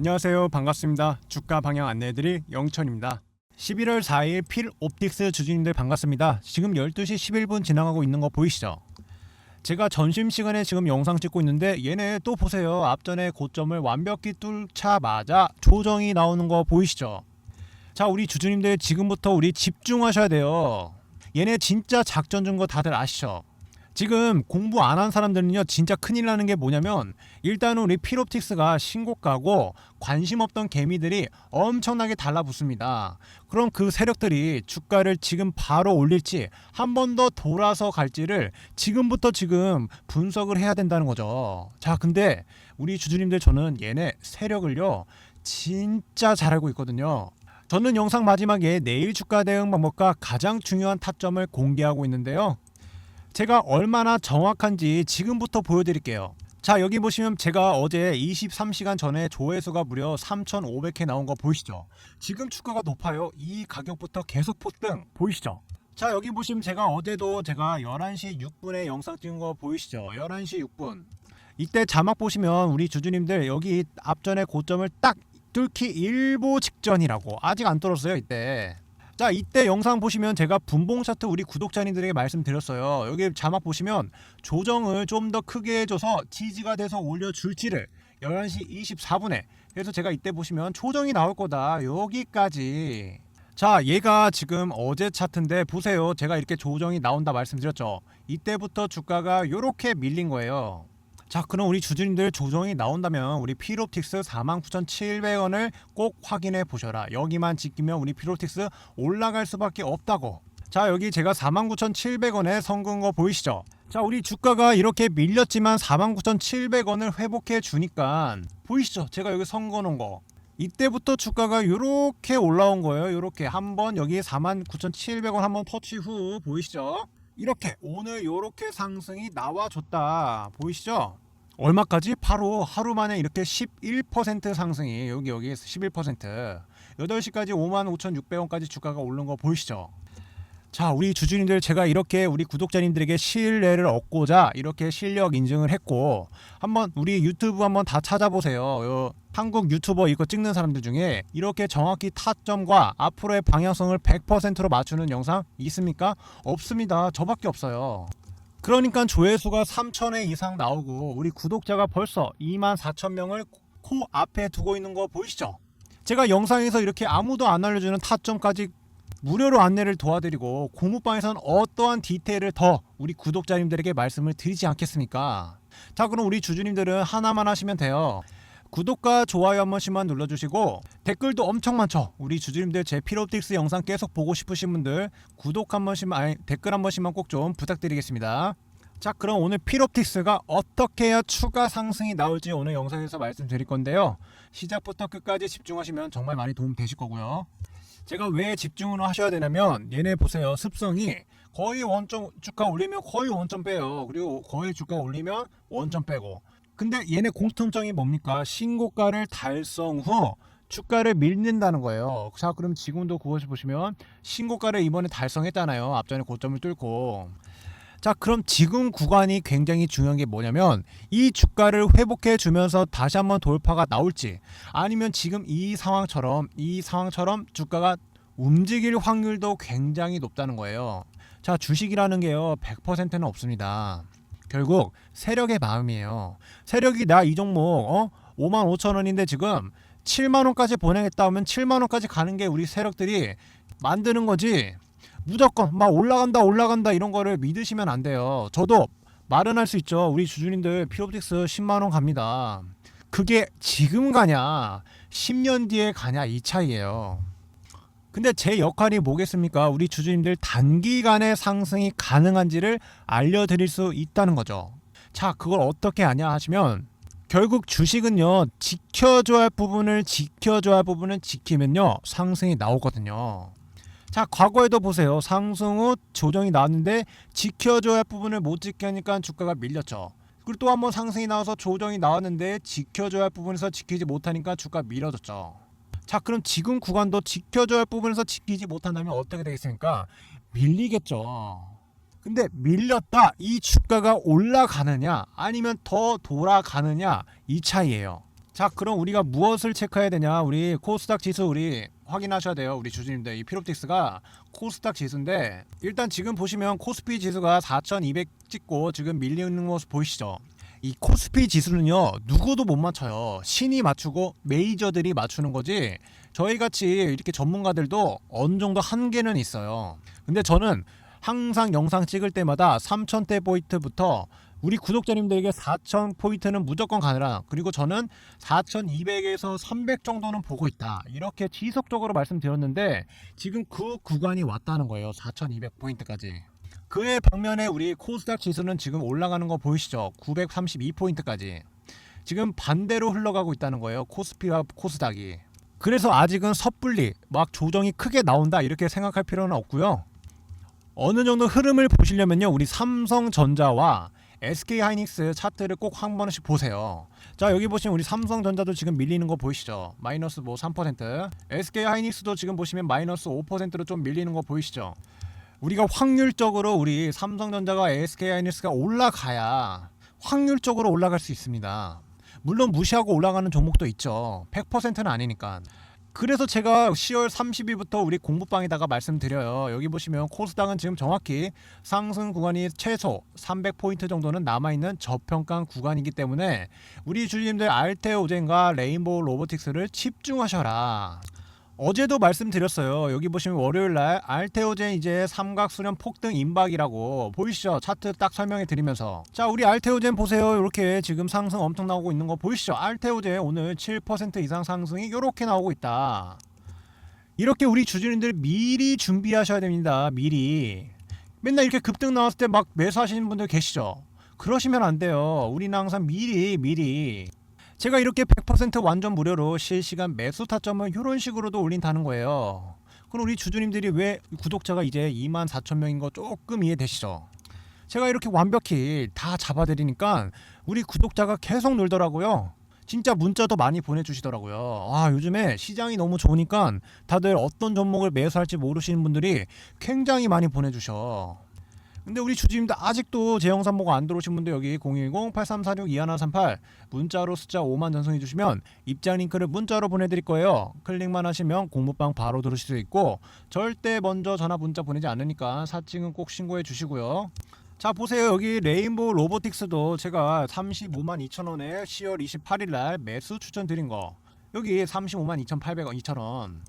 안녕하세요. 반갑습니다. 주가 방향 안내해드릴 영천입니다. 11월 4일 필 옵틱스 주주님들 반갑습니다. 지금 12시 11분 지나가고 있는 거 보이시죠? 제가 점심시간에 지금 영상 찍고 있는데 얘네 또 보세요. 앞전에 고점을 완벽히 뚫자마자 조정이 나오는 거 보이시죠? 자 우리 주주님들 지금부터 우리 집중하셔야 돼요. 얘네 진짜 작전 준 거 다들 아시죠? 지금 공부 안 한 사람들은요 진짜 큰일 나는 게 뭐냐면 일단은 우리 필옵틱스가 신고가고 관심 없던 개미들이 엄청나게 달라붙습니다. 그럼 그 세력들이 주가를 지금 바로 올릴지 한 번 더 돌아서 갈지를 지금부터 지금 분석을 해야 된다는 거죠. 자, 근데 우리 주주님들 저는 얘네 세력을요 진짜 잘 알고 있거든요. 저는 영상 마지막에 내일 주가 대응 방법과 가장 중요한 타점을 공개하고 있는데요. 제가 얼마나 정확한지 지금부터 보여드릴게요. 자 여기 보시면 제가 어제 23시간 전에 조회수가 무려 3,500회 나온 거 보이시죠? 지금 주가가 높아요. 이 가격부터 계속 폭등 보이시죠? 자 여기 보시면 제가 어제도 제가 11시 6분에 영상 찍은 거 보이시죠? 11시 6분 이때 자막 보시면 우리 주주님들 여기 앞전에 고점을 딱 뚫기 일보 직전이라고 아직 안 뚫었어요 이때 자 이때 영상 보시면 제가 분봉 차트 우리 구독자님들에게 말씀드렸어요. 여기 자막 보시면 조정을 좀 더 크게 해줘서 지지가 돼서 올려줄지를 11시 24분에 그래서 제가 이때 보시면 조정이 나올 거다. 여기까지. 자 얘가 지금 어제 차트인데 보세요. 제가 이렇게 조정이 나온다 말씀드렸죠. 이때부터 주가가 이렇게 밀린 거예요 자 그럼 우리 주주님들 조정이 나온다면 우리 필옵틱스 49,700원을 꼭 확인해 보셔라. 여기만 지키면 우리 필옵틱스 올라갈 수밖에 없다고. 자 여기 제가 49,700원에 선근 거 보이시죠? 자 우리 주가가 이렇게 밀렸지만 49,700원을 회복해 주니까 보이시죠? 제가 여기 선거 놓은 거. 이때부터 주가가 이렇게 올라온 거예요. 이렇게. 한번 여기 49,700원 한번 터치 후 보이시죠 이렇게 오늘 이렇게 상승이 나와줬다 보이시죠? 얼마까지? 바로 하루 만에 이렇게 11% 상승이 여기 여기 11% 8시까지 55,600원까지 주가가 오른 거 보이시죠? 자 우리 주주님들 제가 이렇게 우리 구독자님들에게 신뢰를 얻고자 이렇게 실력 인증을 했고 한번 우리 유튜브 한번 다 찾아보세요 요 한국 유튜버 이거 찍는 사람들 중에 이렇게 정확히 타점과 앞으로의 방향성을 100%로 맞추는 영상 있습니까? 없습니다 저밖에 없어요 그러니까 조회수가 3천회 이상 나오고 우리 구독자가 벌써 2만 4천 명을 코 앞에 두고 있는 거 보이시죠? 제가 영상에서 이렇게 아무도 안 알려주는 타점까지 무료로 안내를 도와드리고 공부방에서는 어떠한 디테일을 더 우리 구독자님들에게 말씀을 드리지 않겠습니까? 자 그럼 우리 주주님들은 하나만 하시면 돼요. 구독과 좋아요 한 번씩만 눌러주시고 댓글도 엄청 많죠. 우리 주주님들 제 필옵틱스 영상 계속 보고 싶으신 분들 구독 한 번씩만 아니, 댓글 한 번씩만 꼭 좀 부탁드리겠습니다. 자 그럼 오늘 필옵틱스가 어떻게 해야 추가 상승이 나올지 오늘 영상에서 말씀드릴 건데요. 시작부터 끝까지 집중하시면 정말 많이 도움 되실 거고요. 제가 왜 집중을 하셔야 되냐면 얘네 보세요. 습성이 거의 원점 주가 올리면 거의 원점 빼요. 그리고 거의 주가 올리면 원점 빼고. 근데 얘네 공통점이 뭡니까? 신고가를 달성 후 주가를 밀는다는 거예요. 자 그럼 지금도 그것을 보시면 신고가를 이번에 달성했잖아요. 앞전에 고점을 뚫고 자 그럼 지금 구간이 굉장히 중요한 게 뭐냐면 이 주가를 회복해 주면서 다시 한번 돌파가 나올지 아니면 지금 이 상황처럼 이 상황처럼 주가가 움직일 확률도 굉장히 높다는 거예요. 자 주식이라는 게요 100%는 없습니다. 결국 세력의 마음이에요. 세력이 나 이 종목 어? 5만 5천 원인데 지금 7만 원까지 보내겠다 하면 7만 원까지 가는 게 우리 세력들이 만드는 거지 무조건 막 올라간다 올라간다 이런 거를 믿으시면 안 돼요. 저도 말은 할 수 있죠. 우리 주주님들 피옵틱스 10만 원 갑니다. 그게 지금 가냐 10년 뒤에 가냐 이 차이예요. 근데 제 역할이 뭐겠습니까? 우리 주주님들 단기간에 상승이 가능한지를 알려드릴 수 있다는 거죠. 자, 그걸 어떻게 아냐 하시면 결국 주식은요 지켜줘야 할 부분을 지켜줘야 할 부분을 지키면요 상승이 나오거든요. 자 과거에도 보세요. 상승 후 조정이 나왔는데 지켜줘야 할 부분을 못 지키니까 주가가 밀렸죠. 그리고 또 한번 상승이 나와서 조정이 나왔는데 지켜줘야 할 부분에서 지키지 못하니까 주가 밀어졌죠. 자 그럼 지금 구간도 지켜줘야 할 부분에서 지키지 못한다면 어떻게 되겠습니까? 밀리겠죠. 근데 밀렸다. 이 주가가 올라가느냐 아니면 더 돌아가느냐 이 차이예요. 자 그럼 우리가 무엇을 체크해야 되냐? 우리 코스닥 지수 우리 확인하셔야 돼요. 우리 주주님들. 이 피롭틱스가 코스닥 지수인데 일단 지금 보시면 코스피 지수가 4200 찍고 지금 밀리는 모습 보이시죠? 이 코스피 지수는요 누구도 못 맞춰요. 신이 맞추고 메이저들이 맞추는 거지 저희 같이 이렇게 전문가들도 어느 정도 한계는 있어요. 근데 저는 항상 영상 찍을 때마다 3000대 포인트부터 우리 구독자님들에게 4000 포인트는 무조건 가느라. 그리고 저는 4200에서 300 정도는 보고 있다. 이렇게 지속적으로 말씀드렸는데 지금 그 구간이 왔다는 거예요. 4200 포인트까지. 그의 방면에 우리 코스닥 지수는 지금 올라가는 거 보이시죠? 932 포인트까지. 지금 반대로 흘러가고 있다는 거예요. 코스피와 코스닥이. 그래서 아직은 섣불리 막 조정이 크게 나온다 이렇게 생각할 필요는 없고요 어느 정도 흐름을 보시려면요 우리 삼성전자와 SK 하이닉스 차트를 꼭 한 번씩 보세요. 자 여기 보시면 우리 삼성전자도 지금 밀리는 거 보이시죠? 마이너스 뭐 3% SK 하이닉스도 지금 보시면 마이너스 5%로 좀 밀리는 거 보이시죠? 우리가 확률적으로 우리 삼성전자가 SK 하이닉스가 올라가야 확률적으로 올라갈 수 있습니다. 물론 무시하고 올라가는 종목도 있죠. 100%는 아니니까. 그래서 제가 10월 30일부터 우리 공부방에다가 말씀드려요. 여기 보시면 코스닥은 지금 정확히 상승 구간이 최소 300포인트 정도는 남아있는 저평가 구간이기 때문에 우리 주주님들 알테오젠과 레인보우 로보틱스를 집중하셔라. 어제도 말씀드렸어요. 여기 보시면 월요일 날 알테오젠 이제 삼각 수렴 폭등 임박이라고 보이시죠? 차트 딱 설명해 드리면서 자 우리 알테오젠 보세요. 이렇게 지금 상승 엄청 나오고 있는 거 보이시죠? 알테오젠 오늘 7% 이상 상승이 이렇게 나오고 있다. 이렇게 우리 주주님들 미리 준비하셔야 됩니다. 미리 맨날 이렇게 급등 나왔을 때 막 매수하시는 분들 계시죠? 그러시면 안 돼요. 우리는 항상 미리 미리 제가 이렇게 100% 완전 무료로 실시간 매수 타점을 이런 식으로도 올린다는 거예요. 그럼 우리 주주님들이 왜 구독자가 이제 2만 4천 명인 거 조금 이해되시죠? 제가 이렇게 완벽히 다 잡아드리니까 우리 구독자가 계속 늘더라고요. 진짜 문자도 많이 보내주시더라고요. 아 요즘에 시장이 너무 좋으니까 다들 어떤 종목을 매수할지 모르시는 분들이 굉장히 많이 보내주셔. 근데 우리 주주님들 아직도 제 영상 보고 안 들어오신 분들 여기 010-8346-2138 문자로 숫자 5만 전송해 주시면 입장 링크를 문자로 보내드릴 거예요. 클릭만 하시면 공부방 바로 들으실 수 있고 절대 먼저 전화 문자 보내지 않으니까 사칭은 꼭 신고해 주시고요. 자 보세요 여기 레인보우 로보틱스도 제가 35만 2천원에 10월 28일 날 매수 추천드린 거 여기 35만 2,800원 2천원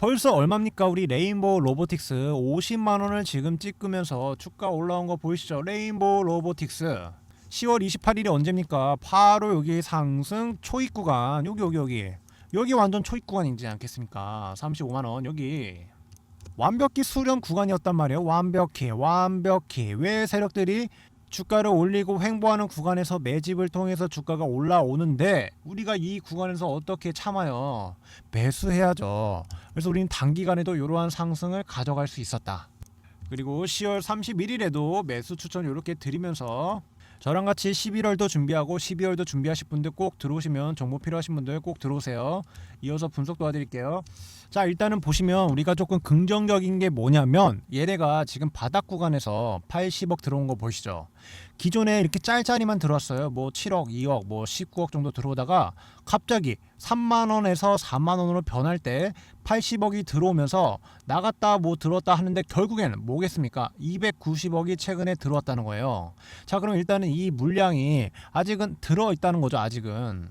벌써 얼마입니까? 우리 레인보우 로보틱스 50만 원을 지금 찍으면서 주가 올라온 거 보이시죠? 레인보우 로보틱스 10월 28일이 언제입니까? 바로 여기 상승 초입 구간 여기 여기 여기 여기 완전 초입 구간이지 않겠습니까? 35만 원 여기 완벽히 수렴 구간이었단 말이에요. 완벽히 완벽히 왜 세력들이 주가를 올리고 횡보하는 구간에서 매집을 통해서 주가가 올라오는데 우리가 이 구간에서 어떻게 참아요? 매수해야죠. 그래서 우리는 단기간에도 이러한 상승을 가져갈 수 있었다. 그리고 10월 31일에도 매수 추천 이렇게 드리면서 저랑 같이 11월도 준비하고 12월도 준비하실 분들 꼭 들어오시면 정보 필요하신 분들 꼭 들어오세요. 이어서 분석 도와드릴게요. 자 일단은 보시면 우리가 조금 긍정적인 게 뭐냐면 얘네가 지금 바닥 구간에서 80억 들어온 거 보이시죠? 기존에 이렇게 짤짤이만 들어왔어요. 뭐 7억, 2억, 뭐 19억 정도 들어오다가 갑자기 3만 원에서 4만 원으로 변할 때 80억이 들어오면서 나갔다 뭐 들어왔다 하는데 결국에는 뭐겠습니까? 290억이 최근에 들어왔다는 거예요. 자, 그럼 일단은 이 물량이 아직은 들어 있다는 거죠. 아직은.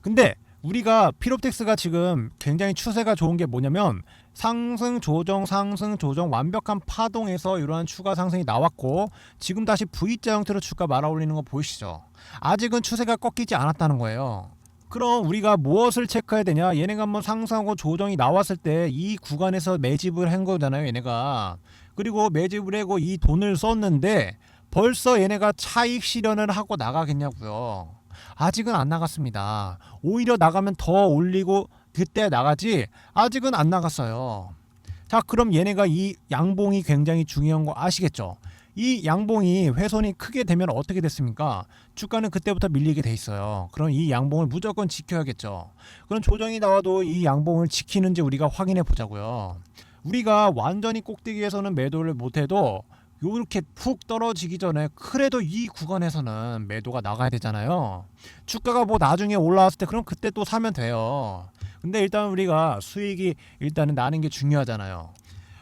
근데 우리가 피롭텍스가 지금 굉장히 추세가 좋은 게 뭐냐면 상승 조정 상승 조정 완벽한 파동에서 이러한 추가 상승이 나왔고 지금 다시 V자 형태로 주가 말아 올리는 거 보이시죠? 아직은 추세가 꺾이지 않았다는 거예요. 그럼 우리가 무엇을 체크해야 되냐? 얘네가 한번 상승하고 조정이 나왔을 때 이 구간에서 매집을 한 거잖아요, 얘네가. 그리고 매집을 하고 이 돈을 썼는데 벌써 얘네가 차익 실현을 하고 나가겠냐고요. 아직은 안 나갔습니다. 오히려 나가면 더 올리고 그때 나가지 아직은 안 나갔어요. 자, 그럼 얘네가 이 양봉이 굉장히 중요한 거 아시겠죠? 이 양봉이 훼손이 크게 되면 어떻게 됐습니까? 주가는 그때부터 밀리게 돼 있어요. 그럼 이 양봉을 무조건 지켜야겠죠. 그럼 조정이 나와도 이 양봉을 지키는지 우리가 확인해 보자고요. 우리가 완전히 꼭대기에서는 매도를 못해도 요렇게 푹 떨어지기 전에 그래도 이 구간에서는 매도가 나가야 되잖아요. 주가가 뭐 나중에 올라왔을 때 그럼 그때 또 사면 돼요. 근데 일단 우리가 수익이 일단은 나는 게 중요하잖아요.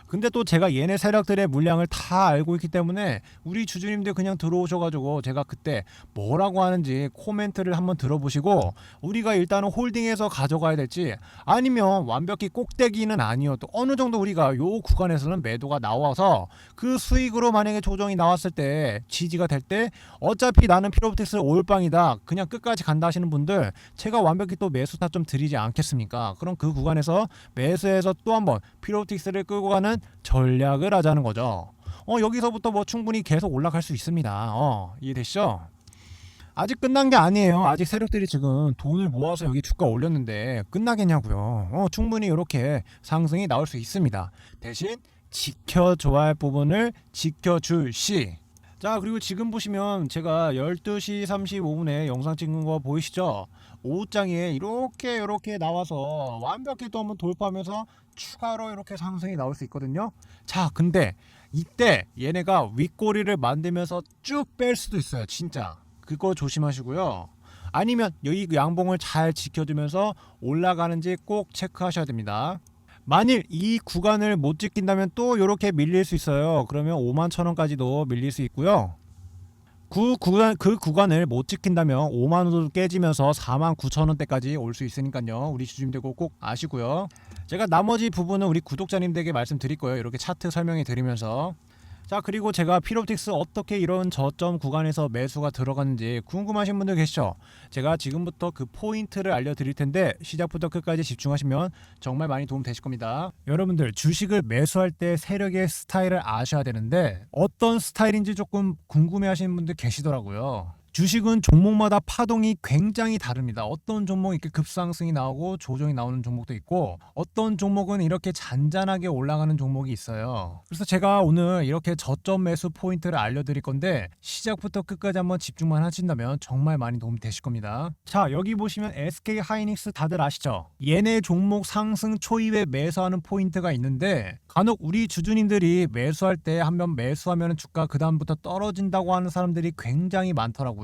근데 또 제가 얘네 세력들의 물량을 다 알고 있기 때문에 우리 주주님들 그냥 들어오셔가지고 제가 그때 뭐라고 하는지 코멘트를 한번 들어보시고 우리가 일단은 홀딩해서 가져가야 될지 아니면 완벽히 꼭대기는 아니어도 어느 정도 우리가 요 구간에서는 매도가 나와서 그 수익으로 만약에 조정이 나왔을 때 지지가 될 때 어차피 나는 피로브틱스 올빵이다. 그냥 끝까지 간다 하시는 분들 제가 완벽히 또 매수 타점 드리지 않겠습니까? 그럼 그 구간에서 매수해서 또 한번 피로브틱스를 끌고 가는 전략을 하자는 거죠 어 여기서부터 뭐 충분히 계속 올라갈 수 있습니다 어 이해되시죠? 아직 끝난 게 아니에요. 아직 세력들이 지금 돈을 모아서 여기 주가 올렸는데 끝나겠냐고요. 어, 충분히 이렇게 상승이 나올 수 있습니다. 대신 지켜줘야 할 부분을 지켜줄 시. 자 그리고 지금 보시면 제가 12시 35분에 영상 찍은 거 보이시죠? 오후장에 이렇게 이렇게 나와서 완벽히 또 한번 돌파하면서 추가로 이렇게 상승이 나올 수 있거든요. 자 근데 이때 얘네가 윗꼬리를 만들면서 쭉 뺄 수도 있어요. 진짜. 그거 조심하시고요. 아니면 여기 양봉을 잘 지켜주면서 올라가는지 꼭 체크하셔야 됩니다. 만일 이 구간을 못 지킨다면 또 이렇게 밀릴 수 있어요. 그러면 5만 천 원까지도 밀릴 수 있고요. 그 구간 그 구간을 못 지킨다면 5만 원도 깨지면서 4만 9천 원대까지 올 수 있으니까요. 우리 주주님들 꼭, 꼭 아시고요. 제가 나머지 부분은 우리 구독자님들에게 말씀드릴 거예요. 이렇게 차트 설명해 드리면서 자 그리고 제가 피로틱스 어떻게 이런 저점 구간에서 매수가 들어갔는지 궁금하신 분들 계시죠? 제가 지금부터 그 포인트를 알려드릴 텐데 시작부터 끝까지 집중하시면 정말 많이 도움 되실 겁니다. 여러분들 주식을 매수할 때 세력의 스타일을 아셔야 되는데 어떤 스타일인지 조금 궁금해하시는 분들 계시더라고요. 주식은 종목마다 파동이 굉장히 다릅니다. 어떤 종목은 이렇게 급상승이 나오고 조정이 나오는 종목도 있고 어떤 종목은 이렇게 잔잔하게 올라가는 종목이 있어요. 그래서 제가 오늘 이렇게 저점 매수 포인트를 알려드릴 건데 시작부터 끝까지 한번 집중만 하신다면 정말 많이 도움이 되실 겁니다. 자 여기 보시면 SK 하이닉스 다들 아시죠? 얘네 종목 상승 초입에 매수하는 포인트가 있는데 간혹 우리 주주님들이 매수할 때 한 번 매수하면 주가 그 다음부터 떨어진다고 하는 사람들이 굉장히 많더라고요.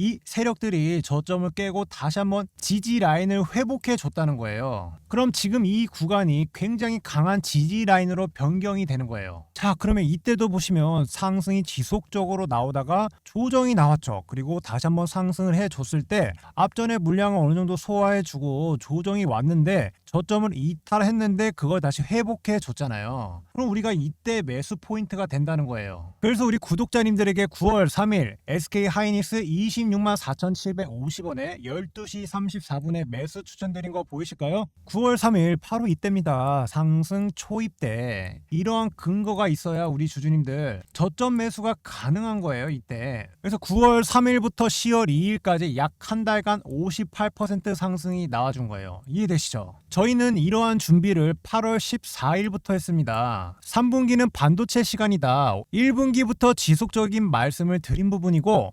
이 세력들이 저점을 깨고 다시 한번 지지 라인을 회복해 줬다는 거예요. 그럼 지금 이 구간이 굉장히 강한 지지 라인으로 변경이 되는 거예요. 자, 그러면 이때도 보시면 상승이 지속적으로 나오다가 조정이 나왔죠. 그리고 다시 한번 상승을 해 줬을 때 앞전에 물량을 어느 정도 소화해 주고 조정이 왔는데 저점을 이탈했는데 그걸 다시 회복해 줬잖아요. 그럼 우리가 이때 매수 포인트가 된다는 거예요. 그래서 우리 구독자님들에게 9월 3일 SK 하이닉스 26만 4,750원에 12시 34분에 매수 추천드린 거 보이실까요? 9월 3일 바로 이때입니다. 상승 초입 때 이러한 근거가 있어야 우리 주주님들 저점 매수가 가능한 거예요. 이때. 그래서 9월 3일부터 10월 2일까지 약 한 달간 58% 상승이 나와준 거예요. 이해되시죠? 저희는 이러한 준비를 8월 14일부터 했습니다. 3분기는 반도체 시간이다. 1분기부터 지속적인 말씀을 드린 부분이고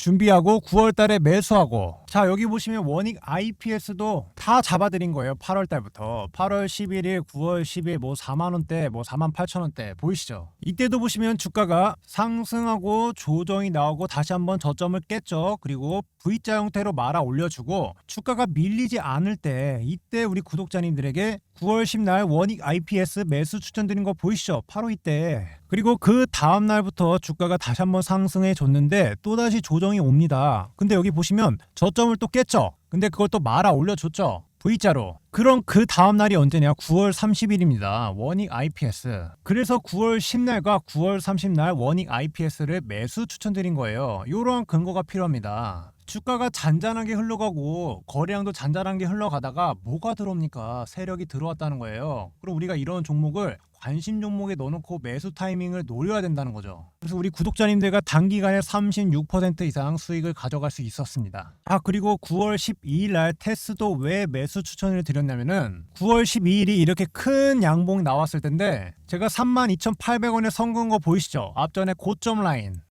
준비하고 9월 달에 매수하고. 자 여기 보시면 원익 IPS도 다 잡아드린 거예요 8월 달부터. 8월 11일 9월 10일 뭐 4만 원대 뭐 4만 8천 원대 보이시죠? 이때도 보시면 주가가 상승하고 조정이 나오고 다시 한번 저점을 깼죠. 그리고 V자 형태로 말아 올려주고 주가가 밀리지 않을 때 이때 우리 구독자님들에게 9월 10날 원익 IPS 매수 추천드린 거 보이시죠? 바로 이때 그리고 그 다음 날부터 주가가 다시 한번 상승해 줬는데 또다시 조정이 옵니다. 근데 여기 보시면 저점을 또 깼죠. 근데 그걸 또 말아 올려줬죠. V자로. 그럼 그 다음 날이 언제냐? 9월 30일입니다. 원익 IPS. 그래서 9월 10날과 9월 30날 원익 IPS를 매수 추천드린 거예요. 이러한 근거가 필요합니다. 주가가 잔잔하게 흘러가고 거래량도 잔잔하게 흘러가다가 뭐가 들어옵니까? 세력이 들어왔다는 거예요. 그럼 우리가 이런 종목을 관심 종목에 넣어놓고 매수 타이밍을 노려야 된다는 거죠. 그래서 우리 구독자님들과 단기간에 36% 이상 수익을 가져갈 수 있었습니다. 아 그리고 9월 12일 날 테스도 왜 매수 추천을 드렸냐면은 9월 12일이 이렇게 큰 양봉이 나왔을 텐데 제가 32,800원에 선근 거 보이시죠? 앞전에 고점 라인.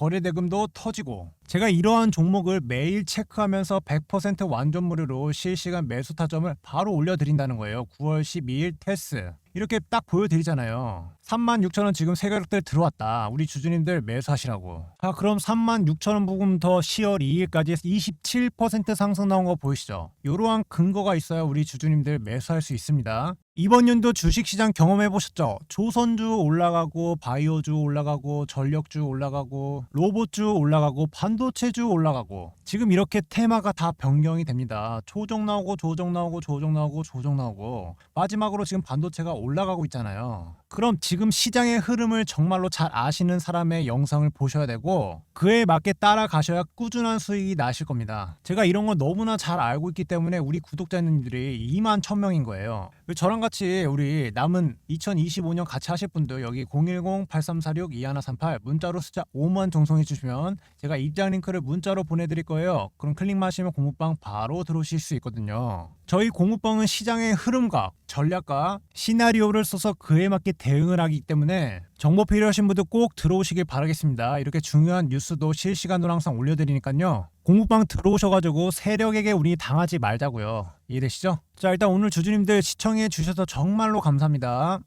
거래 대금도 터지고 제가 이러한 종목을 매일 체크하면서 100% 완전 무료로 실시간 매수 타점을 바로 올려드린다는 거예요. 9월 12일 테스 이렇게 딱 보여드리잖아요. 36,000원 지금 세력들 들어왔다. 우리 주주님들 매수하시라고. 아 그럼 36,000원 부금부터 10월 2일까지 27% 상승 나온 거 보이시죠? 이러한 근거가 있어야 우리 주주님들 매수할 수 있습니다. 이번 연도 주식시장 경험해 보셨죠? 조선주 올라가고 바이오주 올라가고 전력주 올라가고 로봇주 올라가고 반도체주 올라가고 지금 이렇게 테마가 다 변경이 됩니다. 조정 나오고 조정 나오고 조정 나오고 조정 나오고 마지막으로 지금 반도체가 올라가고 있잖아요. 그럼 지금 시장의 흐름을 정말로 잘 아시는 사람의 영상을 보셔야 되고 그에 맞게 따라가셔야 꾸준한 수익이 나실 겁니다. 제가 이런 거 너무나 잘 알고 있기 때문에 우리 구독자님들이 2만 1000명인 거예요. 저랑 같이 우리 남은 2025년 같이 하실 분들 여기 010-8346-2138 문자로 숫자 5만 정송해 주시면 제가 입장 링크를 문자로 보내드릴 거예요. 그럼 클릭만 하시면 공부방 바로 들어오실 수 있거든요. 저희 공부방은 시장의 흐름과 전략과 시나리오를 써서 그에 맞게 대응을 하기 때문에 정보 필요하신 분들 꼭 들어오시길 바라겠습니다. 이렇게 중요한 뉴스도 실시간으로 항상 올려드리니까요. 공부방 들어오셔가지고 세력에게 우리 당하지 말자고요. 이해되시죠? 자 일단 오늘 주주님들 시청해 주셔서 정말로 감사합니다.